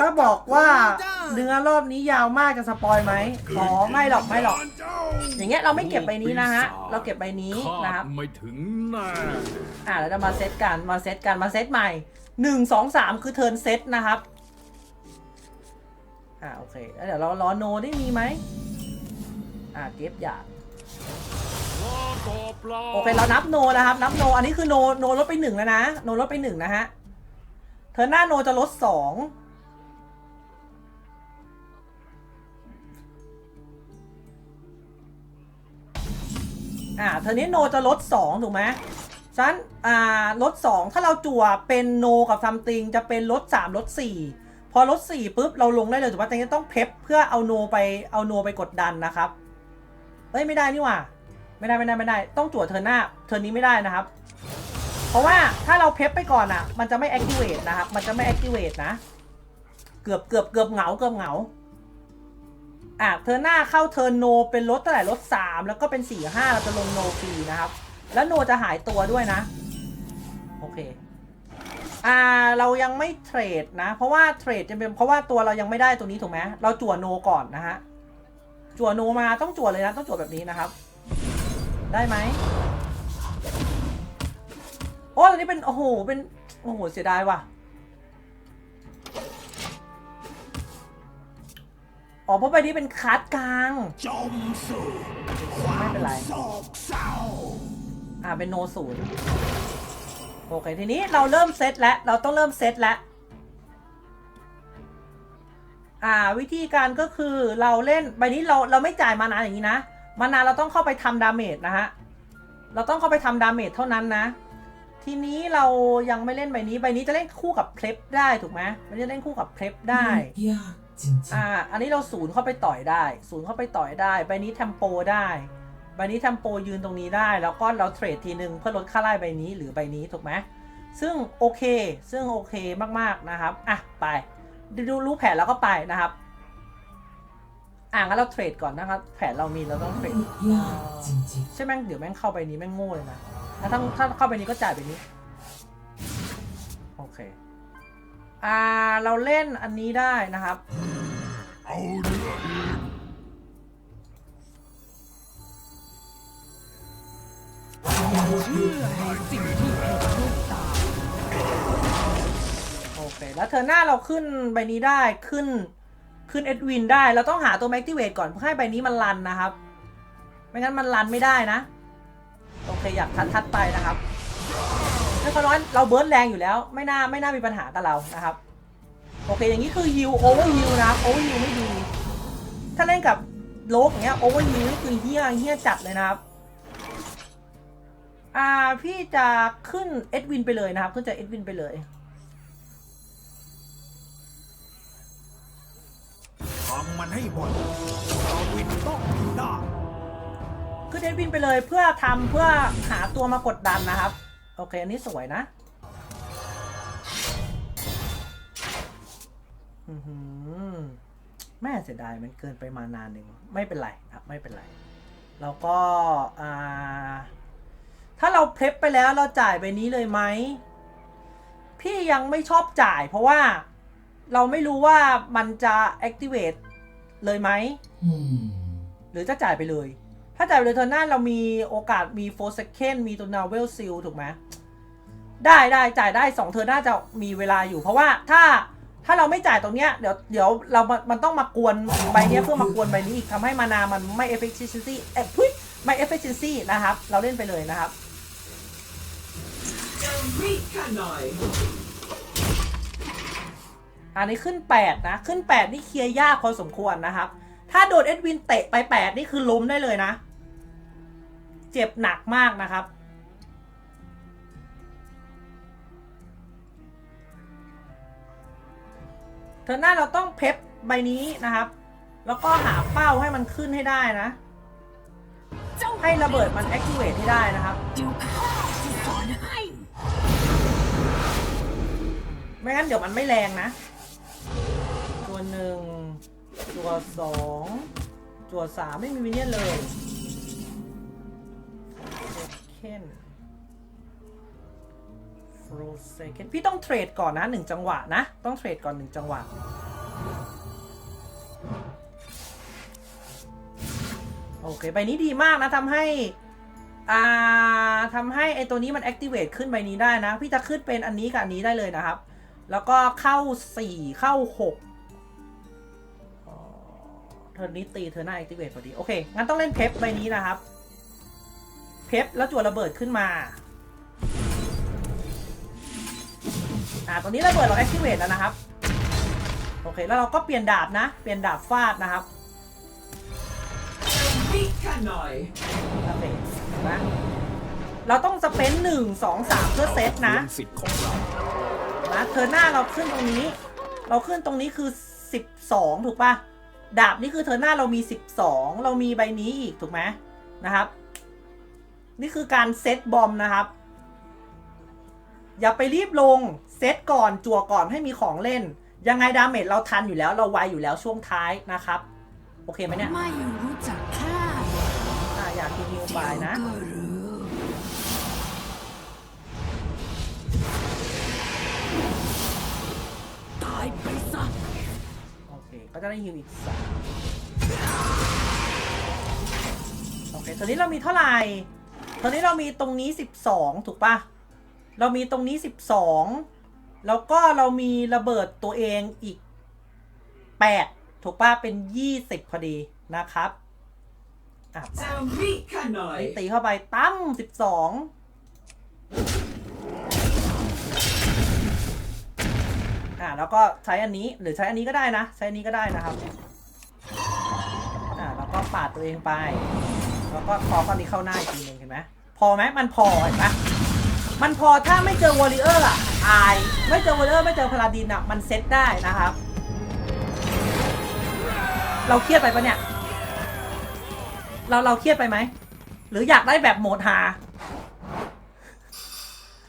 ถ้าบอกว่าเนื้อรอบนี้ยาวมากจะสปอยไหมอ๋อไม่หรอกไม่หรอก อย่างเงี้ยเราไม่เก็บใบนี้นะฮะ เราเก็บใบนี้นะครับไม่ถึงแน่อ่าแล้วจะมาเซตกันมาเซตกันมาเซตใหม่หนึ่งสองสามคือเทิร์นเซตนะครับ อ่าโอเคแล้วเดี๋ยวเรารอโนได้มีไหมอ่าเก็บอย่างรอตอบลาโอเคเรานับโนนะครับ นับโน อันนี้คือโนโนลดไปหนึ่งแล้วนะ โนลดไปหนึ่งนะฮะ เธอหน้าโนจะลดสองอ่าเธอนี้โนจะลดสองถูกไหมฉะนั้นอ่าลดสองถ้าเราจั่วเป็นโนกับซัมติงจะเป็นลดสามลดสี่พอลดสี่ปุ๊บเราลงได้เลยถูกไหมแต่ยังต้องเพปเพื่อเอาโนไปเอาโนไปกดดันนะครับเอ้ยไม่ได้นี่หว่า ไม่ได้ไม่ได้ไม่ได้ ต้องจั่วเทิร์นหน้าเทิร์นนี้ไม่ได้นะครับ เพราะว่าถ้าเราเพปไปก่อนอะ มันจะไม่ activate นะครับ มันจะไม่ activate นะ เกือบเกือบเกือบเหงาเกือบเหงา อะเทิร์หน้าเข้าเทิร์โน เป็นลดเท่าไหร่ลดสามแล้วก็เป็นสี่ห้าเราจะลงโนฟรีนะครับ แล้วโนจะหายตัวด้วยนะ โอเค อ่าเรายังไม่เทรดนะ เพราะว่าเทรดจะเป็นเพราะว่าตัวเรายังไม่ได้ตัวนี้ถูกไหมเราจั่วโนก่อนนะฮะจั่วโนมาต้องจั่วเลยนะต้องจั่วแบบนี้นะครับ ได้ไหม อ้ตัวนี้เป็น โอ้โห เป็น โอ้โห เสียดายว่ะ อ๋อ เพราะใบนี้เป็นคัดกลาง จมสู่ไม่เป็นไร โศกเศร้าอ่าเป็นโนศูนย์โอเค ทีนี้เราเริ่มเซตแล้ว เราต้องเริ่มเซตแล้ว อ่า วิธีการก็คือเราเล่นใบนี้เราเราไม่จ่ายมานาอย่างนี้นะ มานาเราต้องเข้าไปทำดาเมจนะฮะ เราต้องเข้าไปทำดาเมจเท่านั้นนะ ทีนี้เรายังไม่เล่นใบนี้ ใบนี้จะเล่นคู่กับเพลฟได้ถูกไหมมันจะเล่นคู่กับเพลฟได้ยากจริงอ่า อันนี้เราศูนย์เข้าไปต่อยได้ ศูนย์เข้าไปต่อยได้ ใบนี้เทมโปได้ ใบนี้เทมโปยืนตรงนี้ได้ แล้วก็เราเทรดทีหนึ่งเพื่อลดค่าไล่ใบนี้หรือใบนี้ถูกไหมซึ่งโอเค ซึ่งโอเคมากๆนะครับ อะ ไป ดูรู้แผนแล้วก็ไปนะครับ อ่างั้นเราเทรดก่อนนะครับ แผนเรามีเราต้องเทรดๆยากจริงใช่แม่งเดี๋ยวแม่งเข้าไปนี้แม่งโง่เลยนะ ถ้าถ้าถ้าเข้าไปนี้ก็จ่ายไปนี้ โอเค อ่า เราเล่นอันนี้ได้นะครับ เอาเนื้ออีกโอเค แล้วเธอหน้าเราขึ้นใบนี้ได้ขึ้นขึ้นเอ็ดวินได้ เราต้องหาตัวแม c ติเวตก่อนเพื่อให้ใบนี้มันรันนะครับ ไม่งั้นมันรันไม่ได้นะ เคอยากทัดทัดไปนะครับถ้าเขาน้อยเราเบิร์ดแรงอยู่แล้ว ไม่น่าไม่น่ามีปัญหากับเรานะครับ โอเคอย่างนี้คือฮิวโอเวอร์ฮิวนะโอเวอร์ฮิวไม่ดี ถ้าเล่นกับโลกอย่างเงี้ยโอเวอร์ฮิวนี่คือเฮี้ยเฮี้ยจัดเลยนะครับอ่าพี่จะขึ้นเอ็ดวินไปเลยนะครับขึ้นจากเอ็ดวินไปเลยทำมันให้หมดเราวินต้องได้ ขึ้นเอ็ดวินไปเลยเพื่อทำเพื่อหาตัวมากดดันนะครับ โอเค อันนี้สวยนะอื้อหือแม่เสียดายมันเกินไปมานานหนึ่งไม่เป็นไรครับไม่เป็นไร แล้วก็อ่าถ้าเราเพลฟไปแล้วเราจ่ายไปนี้เลยไหมพี่ยังไม่ชอบจ่ายเพราะว่าเราไม่รู้ว่ามันจะ activate เลยไหมๆอืมหรือจะจ่ายไปเลย ถ้าจ่ายไปเลยเทอร์หน้าเรามีโอกาสมีโฟร์เซคนมีตัวนาเวลซิลถูกไหมได้ได้จ่ายได้สองเทอร์น้าจะมีเวลาอยู่เพราะว่าถ้าถ้าเราไม่จ่ายตรงเนี้ยเดี๋ยวเดี๋ยวเรามันต้องมากวนใบเนี้ยเพื่อมากวนใบนี้อีกทำให้มานามันไม่ efficiency เอ้ยพุ้ยไม่ efficiency นะครับ เราเล่นไปเลยนะครับอันนี้ขึ้น 8 นะ ขึ้น 8 นี่เคลียร์ยากพอสมควรนะครับ ถ้าโดนเอ็ดวินเตะไป 8 นี่คือล้มได้เลยนะ เจ็บหนักมากนะครับเธอหน้าเราต้องเพปใบนี้นะครับ แล้วก็หาเป้าให้มันขึ้นให้ได้นะ ให้ระเบิดมัน activate ให้ได้นะครับไม่งั้นเดี๋ยวมันไม่แรงนะ ตัวหนึ่งตัวสองตัวสามไม่มีวินเนียนเลย เคนฟ Roll second พี่ต้องเทรดก่อนนะหนึ่งจังหวะนะ ต้องเทรดก่อนหนึ่งจังหวะ โอเค ใบนี้ดีมากนะทำให้อ่าทำให้ไอตัวนี้มัน activate ขึ้นใบนี้ได้นะ พี่จะขึ้นเป็นอันนี้กับอันนี้ได้เลยนะครับ แล้วก็เข้า 4 เข้า6อ๋อเทิร์นนี้ตีเธอหน้า activate พอดี โอเค งั้นต้องเล่นเพปใบนี้นะครับ เพปแล้วจั่วระเบิดขึ้นมาอ่าตอนนี้ระเบิดเรา activate แล้วนะครับ โอเค แล้วเราก็เปลี่ยนดาบนะ เปลี่ยนดาบฟาดนะครับมีกันหน่อยโอเคเห็นไหมเราต้องสเปนหนึ่งสองสามเพื่อเซตนะทวงสิทธิ์ของเรานะเธอหน้าเราขึ้นตรงนี้ เราขึ้นตรงนี้คือ12ถูกปะดาบนี่คือเธอหน้าเรามี12เรามีใบนี้อีกถูกไหมนะครับ นี่คือการเซตบอมนะครับ อย่าไปรีบลงเซตก่อนจั่วก่อนให้มีของเล่น ยังไงดาเมจเราทันอยู่แล้วเราไวอยู่แล้วช่วงท้ายนะครับ โอเคไหมเนี่ยไม่รู้จักค่าอะอยากกินนิวบายนะตายไปซะโอเคก็จะได้ฮิวอีกสามโอเคตอนนี้เรามีเท่าไหร่ ตอนนี้เรามีตรงนี้สิบสองถูกปะเรามีตรงนี้สิบสองแล้วก็เรามีระเบิดตัวเองอีกแปดถูกปะเป็นยี่สิบพอดีนะครับอะจะมีกันหน่อยตีเข้าไปตั้มสิบสองอ่าแล้วก็ใช้อันนี้หรือใช้อันนี้ก็ได้นะ ใช้อันนี้ก็ได้นะครับอ่าแล้วก็ปาดตัวเองไป แล้วก็คอข้อนี้เข้าหน้าอีกทีหนึ่งเห็นไหมพอไหมมันพอเห็นไหมมันพอถ้าไม่เจอวอริเออร์อะอาย ไม่เจอวอริเออร์ไม่เจอพาราดินอะมันเซ็ตได้นะครับ เราเครียดไปปะเนี่ย เราเราเครียดไปไหม หรืออยากได้แบบโหมดฮา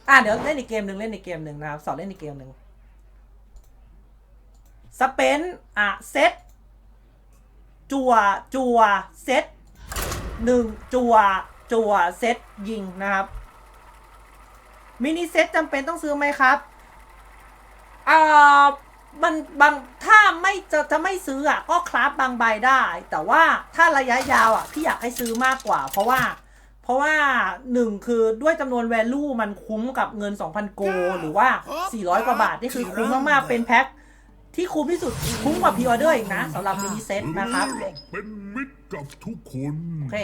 อะเดี๋ยวเล่นอีกเกมหนึ่งเล่นอีกเกมหนึ่งนะครับสอนเล่นอีกเกมหนึ่งสเปนอะเซตจัวจัวเซต หนึ่งจัวจัวเซตยิงนะครับ มินิเซตจำเป็นต้องซื้อไหมครับอ่ามันบางถ้าไม่จะจะไม่ซื้ออะก็คราฟบางใบได้ แต่ว่าถ้าระยะยาวอะพี่อยากให้ซื้อมากกว่า เพราะว่า เพราะว่าหนึ่งคือด้วยจำนวน value มันคุ้มกับเงิน 2,000 โก หรือว่า 400 กว่าบาท นี่คือคุ้มมาก ๆ เป็นแพ็ค ที่คุ้มที่สุดคุ้มกว่าพีออเดอร์อีกนะสำหรับมินิเซตนะครับเป็นมิตรกับทุกคนโอเค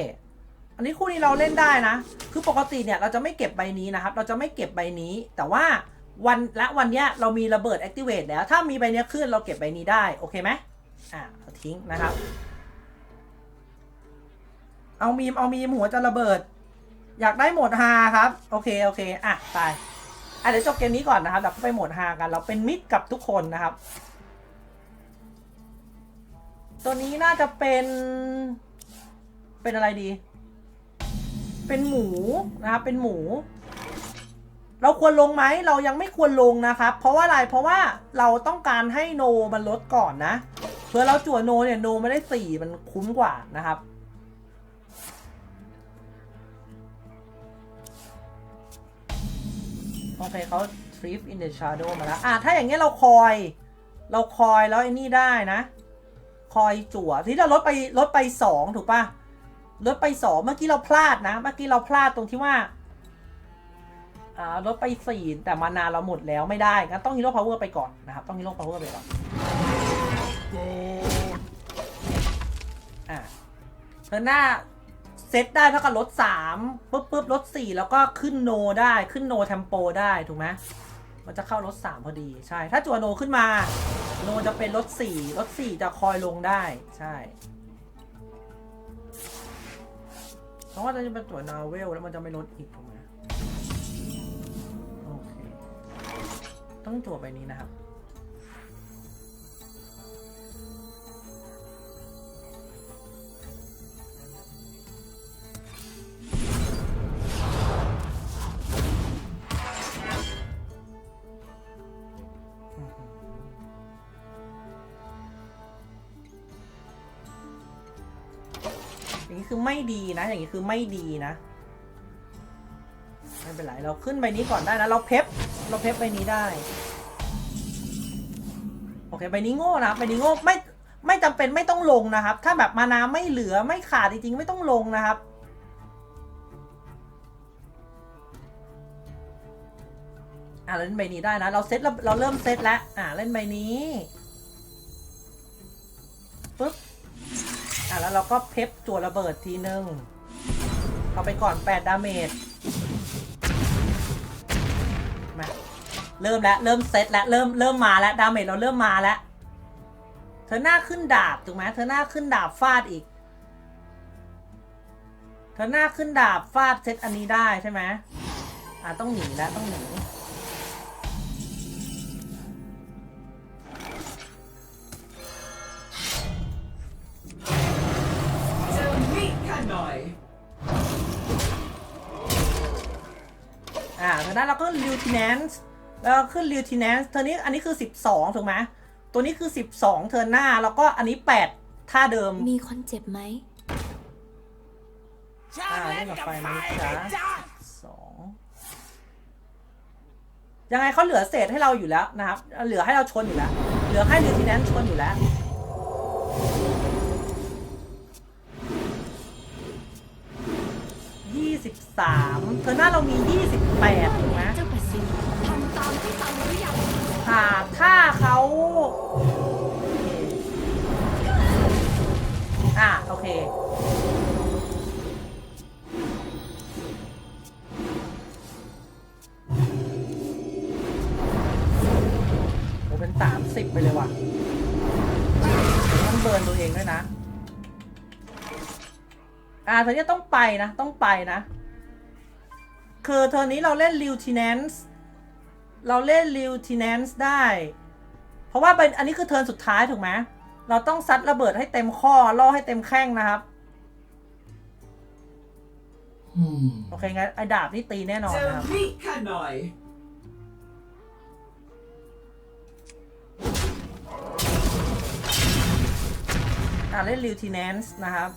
อันนี้คู่นี้เราเล่นได้นะ คือปกติเนี่ยเราจะไม่เก็บใบนี้นะครับ เราจะไม่เก็บใบนี้ แต่ว่าวันและวันเนี้ยเรามีระเบิด activate แล้ว ถ้ามีใบเนี้ยขึ้นเราเก็บใบนี้ได้ โอเคไหมอ่าเอาทิ้งนะครับ เอามีม เอามีมหัวจะระเบิด อยากได้โหมดฮาครับ โอเค โอเค อะ ไป อะเดี๋ยวจบเกมนี้ก่อนนะครับเดี๋ยวก็ไปโหมดฮากัน เราเป็นมิตรกับทุกคนนะครับ ตัวนี้น่าจะเป็น เป็นอะไรดี เป็นหมูนะครับ เป็นหมู เราควรลงไหม เรายังไม่ควรลงนะครับ เพราะว่าอะไร เพราะว่าเราต้องการให้โนมันลดก่อนนะ เพื่อเราจั่วโนเนี่ยโนไม่ได้สี่มันคุ้มกว่านะครับโอเคเขา Trip in the Shadow มาแล้ว อะ ถ้าอย่างเงี้ยเราคอย เราคอยแล้วไอ้นี่ได้นะ อยจั่วที่เราลดไปลดไปสองถูกปะลดไปสองเมื่อกี้เราพลาดนะ เมื่อกี้เราพลาดตรงที่ว่าอ่าลดไปสี่แต่มานานเราหมดแล้วไม่ได้งั้นต้องฮีโร่พาวเวอร์ไปก่อนนะครับ ต้องฮีโร่พาวเวอร์ไปก่อนอ่าเธอหน้าเซตได้เท่ากับลดสามปุ๊บปุ๊บลดสี่แล้วก็ขึ้นโนได้ขึ้นโนเทมโปได้ถูกไหมมันจะเข้ารถสามพอดีใช่ ถ้าจัวโนขึ้นมา โนจะเป็นรถสี่รถสี่จะคอยลงได้ใช่เพราะว่าจะเป็นตัวนาเวลแล้วมันจะไม่ลดอีกถูกไหมโอเค ต้องตัวไปนี้นะครับ คือไม่ดีนะ อย่างนี้คือไม่ดีนะ ไม่เป็นไร เราขึ้นใบนี้ก่อนได้นะ เราเพปเราเพชรใบนี้ได้ โอเค ใบนี้โง่นะครับใบนี้โง่ไม่ไม่จำเป็นไม่ต้องลงนะครับ ถ้าแบบมานาไม่เหลือไม่ขาดจริงๆไม่ต้องลงนะครับ อ่าเล่นใบนี้ได้นะ เราเซตเราเราเริ่มเซตแล้ว อ่าเล่นใบนี้ปุ๊บ แล้วเราก็เพชรจั่วระเบิดทีนึงเอาไปก่อน 8 ดาเมจมาเริ่มแล้ว เริ่มเซตแล้ว เริ่มเริ่มมาแล้ว ดาเมจเราเริ่มมาแล้ว เธอหน้าขึ้นดาบถูกไหมเธอหน้าขึ้นดาบฟาดอีก เธอหน้าขึ้นดาบฟาดเซตอันนี้ได้ใช่ไหมอ่าต้องหนีแล้วต้องหนีานเราก็ lieutenant แล้วก็ขึ้น lieutenant เทอร์นี้อันนี้คือ 12 ถูกไหมตัวนี้คือ 12 เทอร์หน้า แล้วก็อันนี้ 8 ท่าเดิม มีคนเจ็บไหมอ่าเล่นกับไฟนะจ๊ะสองยังไงเขาเหลือเศษให้เราอยู่แล้วนะครับ เหลือให้เราชนอยู่แล้ว เหลือให้ lieutenant ชนอยู่แล้วยี่สิบสามเทอร์หน้าเรามียี่สิบแปดถูกไหม ยังค่ะถ้าเขาอ่าโอเค โอ้เป็นสามสิบไปเลยว่ะ ต้องเบิร์นตัวเองด้วยนะ อ่าเธอเนี่ยต้องไปนะ ต้องไปนะ คือเธอนี้เราเล่น lieutenant เราเล่น lieutenant ได้ เพราะว่าเป็นอันนี้คือเทิร์นสุดท้ายถูกไหมเราต้องซัดระเบิดให้เต็มข้อล่อให้เต็มแข้งนะครับอืมโอเคงั้นไอ้ดาบนี่ตีแน่นอนเจอนะครับมีดข้าหน่อยอ่าเล่น lieutenant นะครับ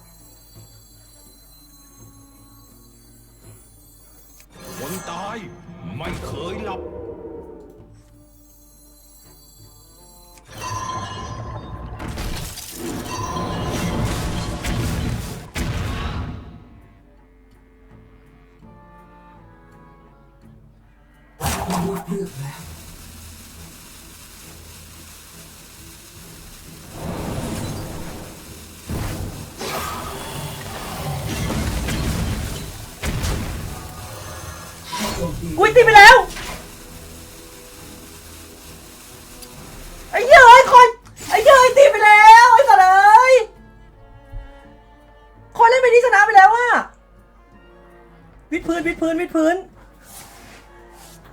พื้นวิดพื้น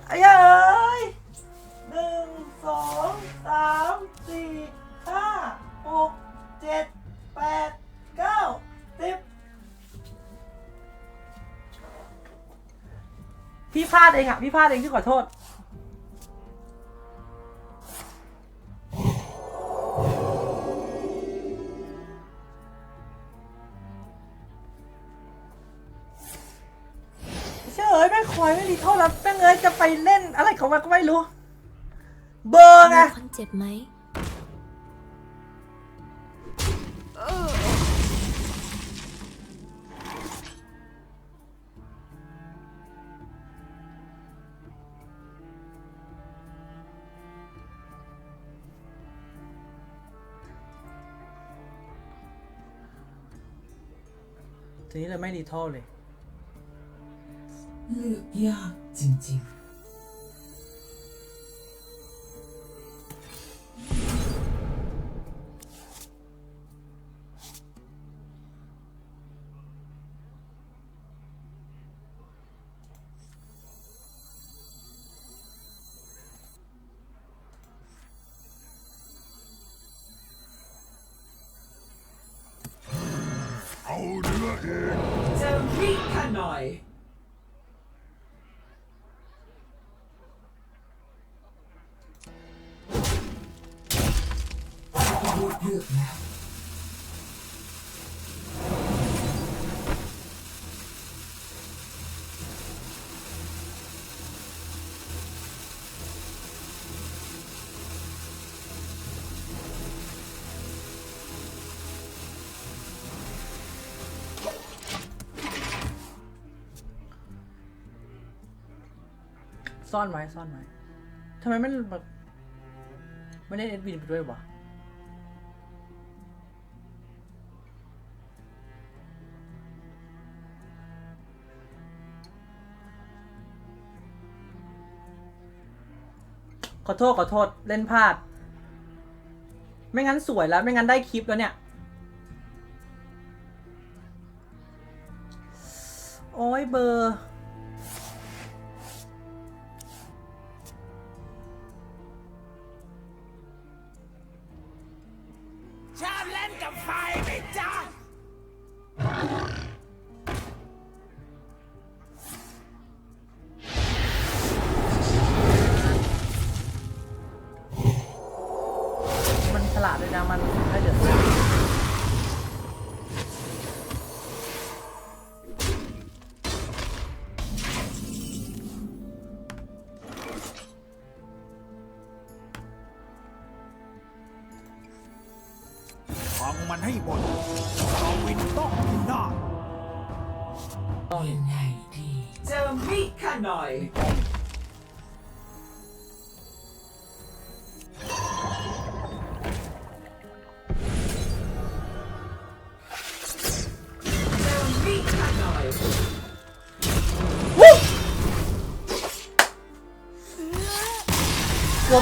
ไอ้เฮ้ยเอ้ยหนึ่งสองสามสี่ห้าหกเจ็ดแปดเก้าสิบพี่พลาดเองอะ พี่พลาดเองที่ขอโทษ เท่าแล้วแม่งเอ้ยจะไปเล่นอะไรของมันก็ไม่รู้ เบอร์ไงมีคนเจ็บไหมทีนี้เลยไม่ดีเท่าเลยเลือกยากจริงเซ่อนไว้ซ่อนไว้ทำไมไม่แบบไม่ได้เอ็ดวินไปด้วยวะขอโทษ ขอโทษ เล่นพลาด ไม่งั้นสวยแล้ว ไม่งั้นได้คลิปแล้วเนี่ย โอ้ยเบอร์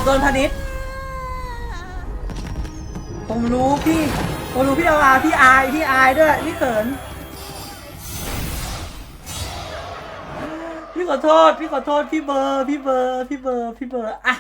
โดนพนิษผมรู้พี่ ผมรู้พี่เอาอาพี่อายพี่อายด้วยพี่เขิน พี่ขอโทษ พี่ขอโทษ พี่เบอร์ พี่เบอร์ พี่เบอร์ พี่เบอร์ อะ